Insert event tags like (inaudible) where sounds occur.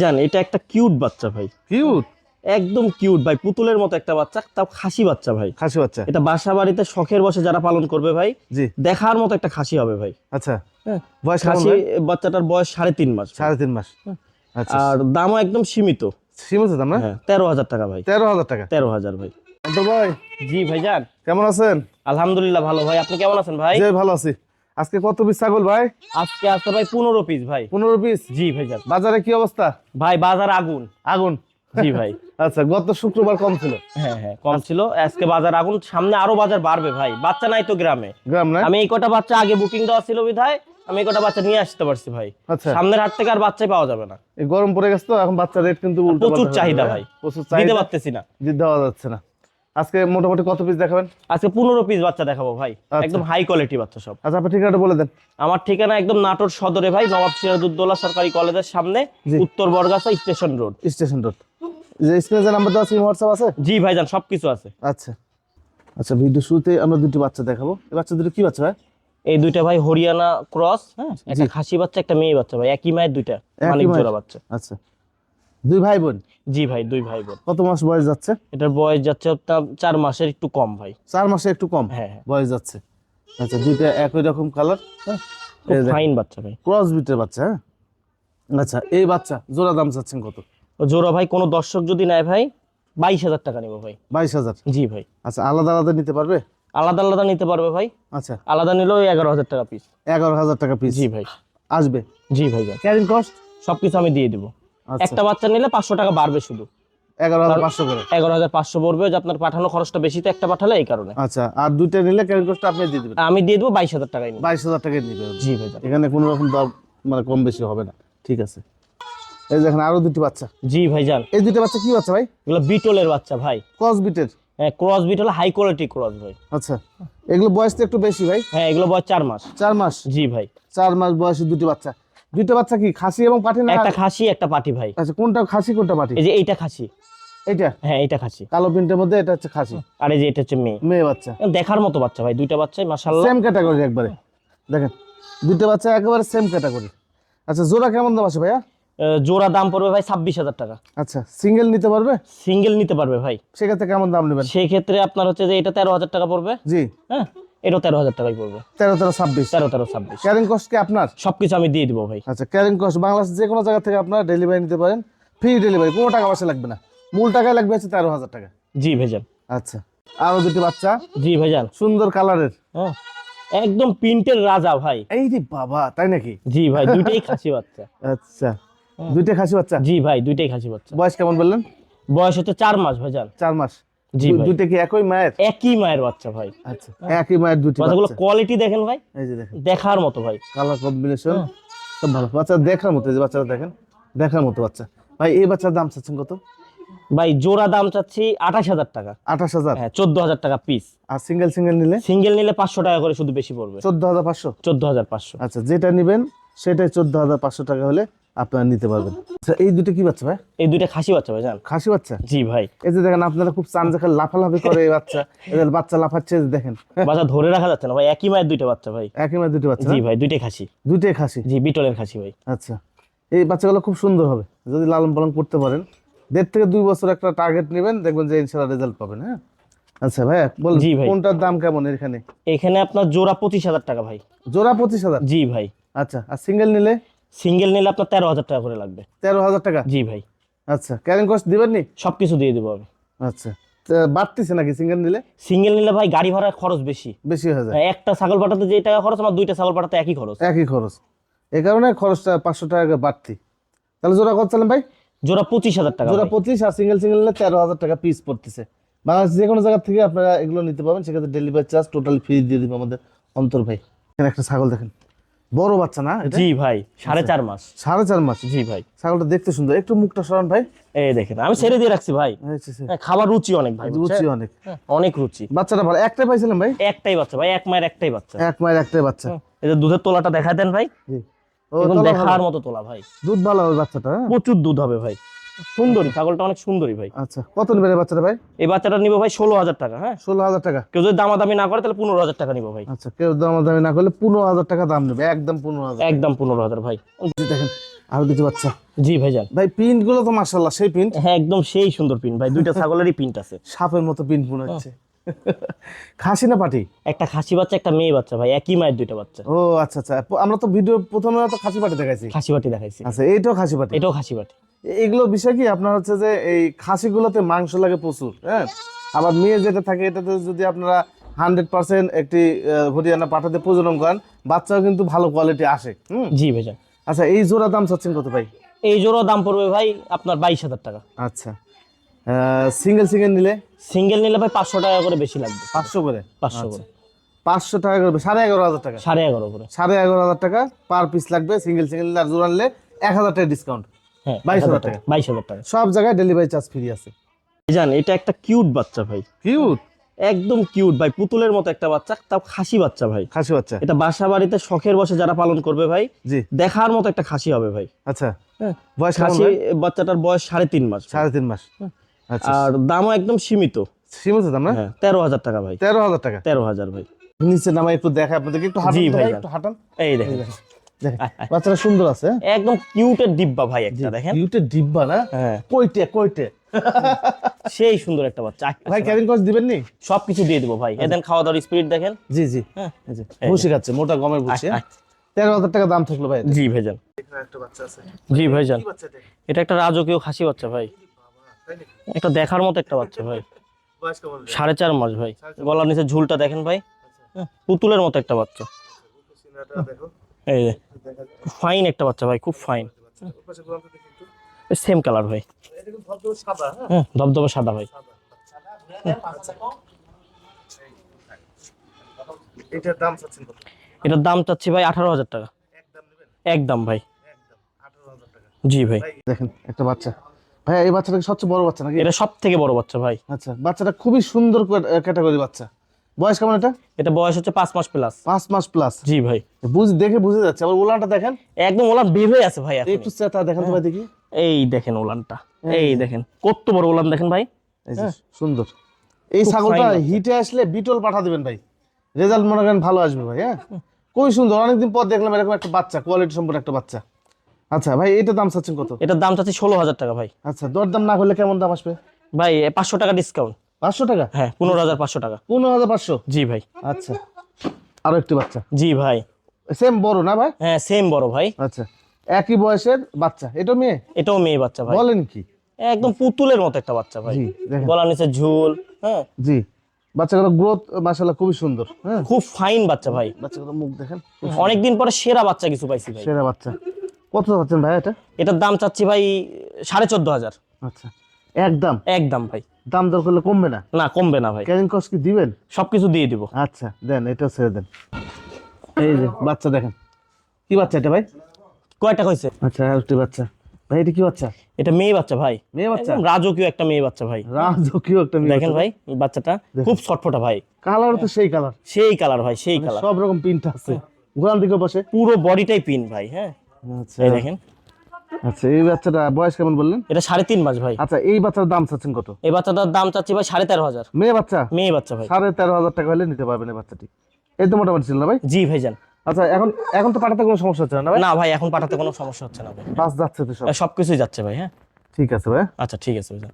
জান এটা একটা কিউট বাচ্চা ভাই। কিউট? একদম কিউট ভাই পুতুলের মতো একটা বাচ্চা তাও খাসি বাচ্চা ভাই। খাসি বাচ্চা। এটা বাসা বাড়িতে শখের বসে যারা পালন করবে ভাই জি। দেখার মতো একটা খাসি হবে ভাই। আচ্ছা। হ্যাঁ বয়স খাসি? বাচ্চাটার বয়স সাড়ে তিন মাস। সাড়ে তিন মাস। আচ্ছা। আর দামও একদম সীমিত। সীমিত দাম না? হ্যাঁ তেরো হাজার টাকা ভাই। তেরো হাজার টাকা। তেরো হাজার ভাই। ভাই। জি ভাইজান কেমন আছেন? আলহামদুলিল্লাহ ভালো ভাই আপনি কেমন আছেন ভাই? ভালো আছি। আজকে কত পিস ছাগল ভাই? আজকে আসতে ভাই পনেরো পিস ভাই। পনেরো পিস জি ভাইজান বাজারে কি অবস্থা? ভাই বাজার আগুন। আগুন? জি ভাই। আচ্ছা গত শুক্রবার কম ছিল। হ্যাঁ হ্যাঁ কম ছিল। আজকে বাজার আগুন সামনে আরও বাজার বাড়বে ভাই। বাচ্চা নাই তো গ্রামে। গ্রাম না আমি এই কটা বাচ্চা আগে বুকিং দেওয়া ছিল বিধায় আমি এই কটা বাচ্চা নিয়ে আসতে পারছি ভাই। আচ্ছা। সামনের হাট থেকে আর বাচ্চাই পাওয়া যাবে না। এই গরম পড়ে গেছে তো এখন বাচ্চা রেট কিন্তু উল্টো প্রচুর চাহিদা ভাই? প্রচুর দিতে চাহিদা পারতেছি না। দিতে দেওয়া যাচ্ছে না। আজকে মোটামুটি কত পিস দেখাবেন? আজকে পনেরো পিস বাচ্চা দেখাবো ভাই। আচ্ছা। একদম হাই কোয়ালিটি বাচ্চা সব। আচ্ছা আপনি ঠিকানাটা বলে দেন। আমার ঠিকানা একদম নাটোর সদরে ভাই নবাব সিরাজউদ্দৌলা সরকারি কলেজের সামনে উত্তর Borgachha station road. Station road. যে স্ক্রিনে যে নাম্বার দেওয়া আছে হোয়াটসঅ্যাপ আছে? জি ভাইজান সবকিছু আছে। আচ্ছা। আচ্ছা ভিডিও শুরুতে আমরা দুটি বাচ্চা দেখাবো। এই বাচ্চা দুটো কি বাচ্চা ভাই? এই দুইটা ভাই হরিয়ানা ক্রস হ্যাঁ একটা খাসি বাচ্চা একটা মেয়ে বাচ্চা ভাই একই মায়ের দুইটা মায়ের? জোড়া বাচ্চা। আচ্ছা। দুই ভাই বোন জি ভাই দুই ভাই বোন কত মাস বয়স যাচ্ছে? এটার বয়স যাচ্ছে আপনার চার মাসের একটু কম ভাই। চার মাসে একটু কম? হ্যাঁ হ্যাঁ। বয়স যাচ্ছে। আচ্ছা দুইটা একই রকম কালার দেখেন। ফাইন বাচ্চা ভাই। ক্রস বিটের বাচ্চা হ্যাঁ? আচ্ছা এই বাচ্চা জোড়া দাম চাচ্ছেন কত? জোড়া ভাই কোনো দর্শক যদি নেয় ভাই বাইশ হাজার টাকা নেব ভাই। বাইশ হাজার? জি ভাই। আচ্ছা আলাদা আলাদা নিতে পারবে? আলাদা আলাদা নিতে পারবে ভাই। আচ্ছা। আলাদা নিলেও এগারো হাজার টাকা পিস এগারো হাজার টাকা পিস জি ভাই। আসবে? জি ভাই ক্যারিং কস্ট সবকিছু আমি দিয়ে দিব। একটা বাচ্চা নিলে পাঁচশো টাকা বাড়বে শুধু। এগারো হাজার পাঁচশো করে। এগারো হাজার পাঁচশো পড়বে যে আপনার পাঠানো খরচটা বেশি তো একটা পাঠালে এই কারণে। আচ্ছা আর দুইটা নিলে ক্যারিং কস্ট আপনি দিয়ে দেবেন? আমি দিয়ে দেবো বাইশ হাজার টাকায় বাইশ হাজার টাকা নিবে জি ভাই এখানে কোনো রকম দাম মানে কম বেশি হবে না। ঠিক আছে। এই দেখেন আরও দুটি বাচ্চা। জি ভাই এই দুটি বাচ্চা কি বাচ্চা ভাই? এগুলো বিটলের বাচ্চা ভাই। ক্রস বিটের। হ্যাঁ ক্রস বিট হলো হাই কোয়ালিটি ক্রস ভাই। আচ্ছা এগুলো বয়স তো একটু বেশি ভাই? হ্যাঁ এগুলো বয়স চার মাস। চার মাস? জি ভাই। চার মাস বয়সী দুটি বাচ্চা। দুটো বাচ্চা কি? খাসি এবং পাঠি না একটা খাসি একটা পাটি ভাই। আচ্ছা কোনটা খাসি কোনটা পাঠি এই যে এইটা খাসি। এটা হ্যাঁ এইটা খাসি। কালো প্রিন্টের মধ্যে এটা হচ্ছে খাসি। আর এই যে এটা হচ্ছে মেয়ে। মেয়ে বাচ্চা। দেখার মতো বাচ্চা ভাই দুইটা বাচ্চাই মাসাল্লাহ সেম ক্যাটাগরি একবারে। দেখেন দুটো বাচ্চা একেবারে সেম ক্যাটাগরি আচ্ছা জোড়া কেমন দাম আছে ভাইয়া? জোড়া দাম পড়বে ভাই ছাব্বিশ হাজার টাকা। আচ্ছা সিঙ্গেল নিতে পারবে? সিঙ্গেল নিতে পারবে ভাই। সেক্ষেত্রে কেমন দাম নেবেন? সেক্ষেত্রে আপনার হচ্ছে যে এটা তেরো হাজার টাকা পড়বে। জি। হ্যাঁ? এটাও তেরো হাজার টাকাই পড়বে। তেরো তেরো ছাব্বিশ। তেরো তেরো ছাব্বিশ। ক্যারিং কস্ট কি আপনার? সবকিছু আমি দিয়ে দিবো ভাই। আচ্ছা ক্যারিং কস্ট বাংলাদেশ যে কোনো জায়গা থেকে আপনার ডেলিভারি নিতে পারেন। ফ্রি ডেলিভারি কোনো টাকা পয়সা লাগবে না। মূল টাকায় লাগবে হচ্ছে তেরো হাজার টাকা। জি ভাইজান আচ্ছা আরও দুটি বাচ্চা। জি ভাইজান সুন্দর কালারের। হ্যাঁ একদম প্রিন্টের রাজা ভাই। এই রে বাবা তাই নাকি? জি ভাই দুইটাই খাসি বাচ্চা। আচ্ছা দুইটা খাসি বাচ্চা? জি ভাই দুইটাই খাসি বাচ্চা। বয়স কেমন বললেন? বয়স হচ্ছে চার মাস ভাইজান চার মাস। জি দু- কি একই মায়ের? একই মায়ের বাচ্চা ভাই। আচ্ছা একই মায়ের দুটি বাচ্চাগুলো কোয়ালিটি দেখেন ভাই। এই যে দেখেন। দেখার মতো ভাই। কালার কম্বিনেশন সব ভালো। বাচ্চা দেখার মতো যে দেখেন। দেখার মতো বাচ্চা। ভাই এই বাচ্চার দাম চাচ্ছেন কত? ভাই জোড়া দাম চাচ্ছি আঠাশ হাজার টাকা। আঠাশ হাজার? হ্যাঁ চোদ্দ হাজার টাকা পিস আর সিঙ্গেল সিঙ্গেল নিলে? সিঙ্গেল নিলে পাঁচশো টাকা করে শুধু বেশি পড়বে। চোদ্দ হাজার পাঁচশো? চোদ্দ হাজার পাঁচশো। আচ্ছা যেটা নেবেন সেটাই চোদ্দ হাজার পাঁচশো টাকা হলে আপনারা নিতে পারবেন। আচ্ছা এই দুটো কি বাচ্চা ভাই? এই দুইটা খাসি বাচ্চা ভাই জান। খাসি বাচ্চা? জি ভাই। এই যে দেখেন আপনারা খুব চান দেখেন লাফালাফি করে এই বাচ্চা। এদের বাচ্চা লাফাচ্ছে দেখেন। বাচ্চা ধরে রাখা যাচ্ছে না ভাই একই মায়ের দুইটা বাচ্চা ভাই। একই মায়ের দুটি বাচ্চা জি ভাই দুইটাই খাসি। দুইটাই খাসি? জি বিটলের খাসি ভাই। আচ্ছা। এই বাচ্চাগুলো খুব সুন্দর হবে যদি লালন পালন করতে পারেন। দেড় থেকে দুই বছর একটা টার্গেট নেবেন দেখবেন যে ইনশাল্লাহ রেজাল্ট পাবেন হ্যাঁ? আচ্ছা ভাইয়া বল জি ভাই। কোনটার দাম কেমন এখানে? এখানে আপনার জোড়া পঁচিশ হাজার টাকা ভাই। জোড়া পঁচিশ হাজার? জি ভাই। আচ্ছা আর সিঙ্গেল নিলে? সিঙ্গেল নিলে আপনার তেরো হাজার টাকা করে লাগবে। তেরো হাজার টাকা? জি ভাই। আচ্ছা ক্যারিং কস্ট দিবেন নি সব কিছু দিয়ে দেবো আমি। আচ্ছা তা বাড়তিছে নাকি সিঙ্গেল নিলে? সিঙ্গেল নিলে ভাই গাড়ি ভাড়ার খরচ বেশি। বেশি হয়ে যায়। একটা ছাগল পাঠাতে যে টাকা খরচ আমার দুইটা ছাগল পাঠাতে একই খরচ। একই খরচ। এই কারণে খরচটা পাঁচশো টাকা বাড়তি। তাহলে জোড়া কত চালেন ভাই? জোড়া পঁচিশ হাজার টাকা জোড়া পঁচিশ আর সিঙ্গেল সিঙ্গেল নিলে তেরো হাজার টাকা পিস পড়তেছে। বাংলাদেশ যে কোনো জায়গা থেকে আপনারা এগুলো নিতে পারবেন সেক্ষেত্রে ডেলিভারি চার্জ টোটালি ফ্রি দিয়ে দিবে আমাদের অন্তর ভাই। এখানে একটা ছাগল দেখেন। বড় বাচ্চা না জি ভাই সাড়ে চার মাস। সাড়ে চার মাস? জি ভাই। ছাগলটা দেখতে সুন্দর। একটু মুখটা সরান ভাই। এই দেখেন আমি ছেড়ে দিয়ে রাখছি ভাই। হ্যাঁ, খাবার রুচি অনেক ভাই রুচি অনেক। হ্যাঁ, অনেক রুচি। বাচ্চাটা ভালো। একটাই পাইছিলাম ভাই? একটাই বাচ্চা ভাই এক মায়ের একটাই বাচ্চা। এক মায়ের একটাই বাচ্চা। এই যে দুধের তোলাটা দেখা দেন ভাই। দেখার মতো তোলা ভাই। দুধ ভালো হবে বাচ্চাটা হ্যাঁ? প্রচুর দুধ হবে ভাই। সুন্দরী ছাগলটা অনেক সুন্দরী ভাই। আচ্ছা কত নেবেন বাচ্চাটা ভাই? এই বাচ্চাটা নিবো ভাই ষোলো হাজার টাকা হ্যাঁ? ষোলো হাজার টাকা। কেউ যদি দামাদামি না করে তাহলে পনেরো হাজার টাকা নিবো ভাই। আচ্ছা কেউ দামাদামি না করলে পনেরো হাজার টাকা দাম নেবে একদম পনেরো হাজার একদম পনেরো হাজার ভাই। দেখেন আরও কিছু বাচ্চা। জি ভাইজান ভাই প্রিন্টগুলো তো মার্শাল্লাহ সেই প্রিন্ট হ্যাঁ একদম সেই সুন্দর প্রিন্ট ভাই দুইটা ছাগলেরই প্রিন্ট আছে। সাপের মতো প্রিন্ট মনে হচ্ছে। (laughs) খাসি না পাটি? একটা খাসি বাচ্চা একটা মেয়ে বাচ্চা ভাই একই মায়ের দুইটা বাচ্চা। ও আচ্ছা আচ্ছা। আমরা তো ভিডিও প্রথমে তো খাসি পাটি দেখাইছি। খাসি বাটি দেখাইছি। আচ্ছা এইটাও খাসি পাটি? এটাও খাসি বাটি এগুলো বিষয় কি? আপনার হচ্ছে যে এই খাসিগুলোতে মাংস লাগে প্রচুর হ্যাঁ? আবার মেয়ে যেটা থাকে এটাতে যদি আপনারা হান্ড্রেড পার্সেন্ট একটি হরিয়ানা পাঠাতে প্রজনন করেন বাচ্চাও কিন্তু ভালো কোয়ালিটি আসে হুম? জি ভাইজান। আচ্ছা এই জোড়া দাম চাচ্ছেন কত ভাই? এই জোড়া দাম পড়বে ভাই আপনার বাইশ হাজার টাকা। আচ্ছা। সিঙ্গেল সিঙ্গেল নিলে? সিঙ্গেল নিলে ভাই পাঁচশো টাকা করে বেশি লাগবে। পাঁচশো করে? পাঁচশো আচ্ছা। করে। পাঁচশো টাকা করে সাড়ে এগারো হাজার টাকা? সাড়ে এগারো করে। সাড়ে এগারো হাজার টাকা পার পিস লাগবে। সিঙ্গেল সিঙ্গেল আর জোড়া নিলে এক হাজার টাকা ডিসকাউন্ট হ্যাঁ বাইশ হাজার টাকা। বাইশ হাজার টাকা। সব জায়গায় ডেলিভারি চার্জ ফ্রি আছে। জান এটা একটা কিউট বাচ্চা ভাই। কিউট একদম কিউট ভাই পুতুলের মতো একটা বাচ্চা তাও খাসি বাচ্চা ভাই। খাসি বাচ্চা। এটা বাসা বাড়িতে শখের বসে যারা পালন করবে ভাই জি। দেখার মতো একটা খাসি হবে ভাই। আচ্ছা। হ্যাঁ বয়স খাসি বাচ্চাটার বয়স সাড়ে তিন মাস। সাড়ে তিন মাস। আচ্ছা আর দামও একদম সীমিত। সীমিত দাম না? হ্যাঁ তেরো হাজার টাকা ভাই। তেরো হাজার টাকা? তেরো হাজার ভাই। নিচে নামা একটু দেখা আপনাদেরকে একটু তো ভাই, একটু হাঁটান। এই দেখেন। বাচ্চাটা সুন্দর আছে? একদম কিউটের ডিব্বা ভাই একটা দেখেন। কিউটের ডিব্বা না? হ্যাঁ। কইটে কইটে। সেই সুন্দর একটা বাচ্চা। ভাই ক্যাবিন কস দিবেন নি সব কিছু দিয়ে দেবো ভাই। এদেন খাওয়া দাওয়ার স্পিড দেখেন। জি জি। হ্যাঁ ভুসি খাচ্ছে মোটা গমের ভুসি হ্যাঁ? তেরো হাজার টাকা দাম থাকল ভাই। জি ভাইজান। জি ভাইজান। এটা? একটা রাজকীয় খাসি বাচ্চা ভাই? একটা দেখার মতো একটা বাচ্চা ভাই? সাড়ে চার মাস ভাই। গলার নিচে ঝুলটা দেখেন ভাই। হ্যাঁ, পুতুলের মতো একটা বাচ্চা। এই ফাইন একটা বাচ্চা ভাই খুব ফাইন। সেম কালার ভাই। হ্যাঁ? হ্যাঁ ধবধবে সাদা ভাই। এটার দাম চাচ্ছেন এটার দাম চাচ্ছি ভাই আঠারো হাজার টাকা। একদম ভাই। একদম, জি ভাই, দেখেন একটা বাচ্চা। ভাই এই বাচ্চাটা কি সবচেয়ে বড় বাচ্চা নাকি? এটা সব থেকে বড় বাচ্চা ভাই। আচ্ছা বাচ্চাটা খুবই সুন্দর ক্যাটাগরি বাচ্চা। বয়স কেমন এটা? এটা বয়স হচ্ছে পাঁচ মাস প্লাস পাঁচ মাস প্লাস জি ভাই। বুঝ দেখে বুঝে যাচ্ছে। আবার উলানটা দেখেন। একদম ওলান বের হয়ে আছে ভাই একটু চেতা দেখেন তো ভাই দেখি। এই দেখেন ওলানটা। এই দেখেন কত বড় ওলান দেখেন ভাই। সুন্দর। এই ছাগলটা হিটে আসলে বিটল পাঠা দিবেন ভাই। রেজাল্ট মনে করেন ভালো আসবে ভাই হ্যাঁ? খুবই সুন্দর? অনেকদিন পর দেখলাম এরকম একটা বাচ্চা কোয়ালিটি সম্পন্ন একটা বাচ্চা। আচ্ছা ভাই এটা দাম চাচ্ছেন কত? এটার দাম চাচ্ছি ষোলো হাজার টাকা ভাই। আচ্ছা দরদাম না করলে কেমন দাম আসবে? ভাই পাঁচশো টাকা ডিসকাউন্ট পাঁচশো টাকা? হ্যাঁ পনেরো হাজার পাঁচশো টাকা। পনেরো হাজার পাঁচশো? জি ভাই। আচ্ছা। আরও একটি বাচ্চা? জি ভাই। সেম বড় না ভাই? হ্যাঁ সেম বড় ভাই। আচ্ছা একই বয়সের বাচ্চা? এটা মেয়ে? এটাও মেয়ে বাচ্চা ভাই। বলেন কি? একদম পুতুলের মতো একটা বাচ্চা ভাই। গলার নিচে ঝুল হ্যাঁ। জি বাচ্চাগুলো গ্রোথ মাসাল্লাহ খুবই সুন্দর হ্যাঁ। খুব ফাইন বাচ্চা ভাই। বাচ্চাগুলো মুখ দেখেন অনেকদিন পরে সেরা বাচ্চা কিছু পাইছি ভাই। সেরা বাচ্চা। কত পাচ্ছেন ভাই এটা? এটার দাম চাচ্ছি ভাই সাড়ে চোদ্দ হাজার। আচ্ছা একদম? একদম ভাই। দাম দর করলে কমবে না? না কমবে না ভাই। ক্যারিং কস্ট কি দিবেন? সবকিছু দিয়ে দিব। আচ্ছা দেন এটা ছেড়ে দেন। এই যে বাচ্চা দেখেন। কি বাচ্চা এটা ভাই? কয়টা হয়েছে? আচ্ছা আর একটি বাচ্চা। ভাই এটা কি বাচ্চা? এটা মেয়ে বাচ্চা ভাই। মেয়ে বাচ্চা? একদম রাজকীয় একটা মেয়ে বাচ্চা ভাই। রাজকীয় একটা মেয়ে দেখেন ভাই বাচ্চাটা খুব ছটফটা ভাই। কালার তো সেই কালার সেই কালার ভাই সেই কালার সব রকম প্রিন্ট আছে। ঘোরান দিকে বসে। পুরো বডিটাই পিন ভাই হ্যাঁ। এই দেখেন। আচ্ছা এই বাচ্চাটা বয়স কেমন বললেন? এটা সাড়ে তিন মাস ভাই। আচ্ছা এই বাচ্চার দাম চাচ্ছেন কত? এই বাচ্চাটার দাম চাচ্ছি ভাই সাড়ে তেরো হাজার। মেয়ে বাচ্চা? মেয়ে বাচ্চা ভাই। সাড়ে তেরো হাজার টাকা হলে নিতে পারবেন এই বাচ্চাটি। এই তো মোটামুটি ছিল না ভাই? জি ভাইজান আচ্ছা এখন এখন তো পাঠাতে কোনো সমস্যা হচ্ছে না ভাই? না ভাই এখন পাঠাতে কোনো সমস্যা হচ্ছে না ভাই। বাস যাচ্ছে তো সব। সবকিছুই যাচ্ছে ভাই হ্যাঁ। ঠিক আছে ভাই। আচ্ছা ঠিক আছে ভাইজান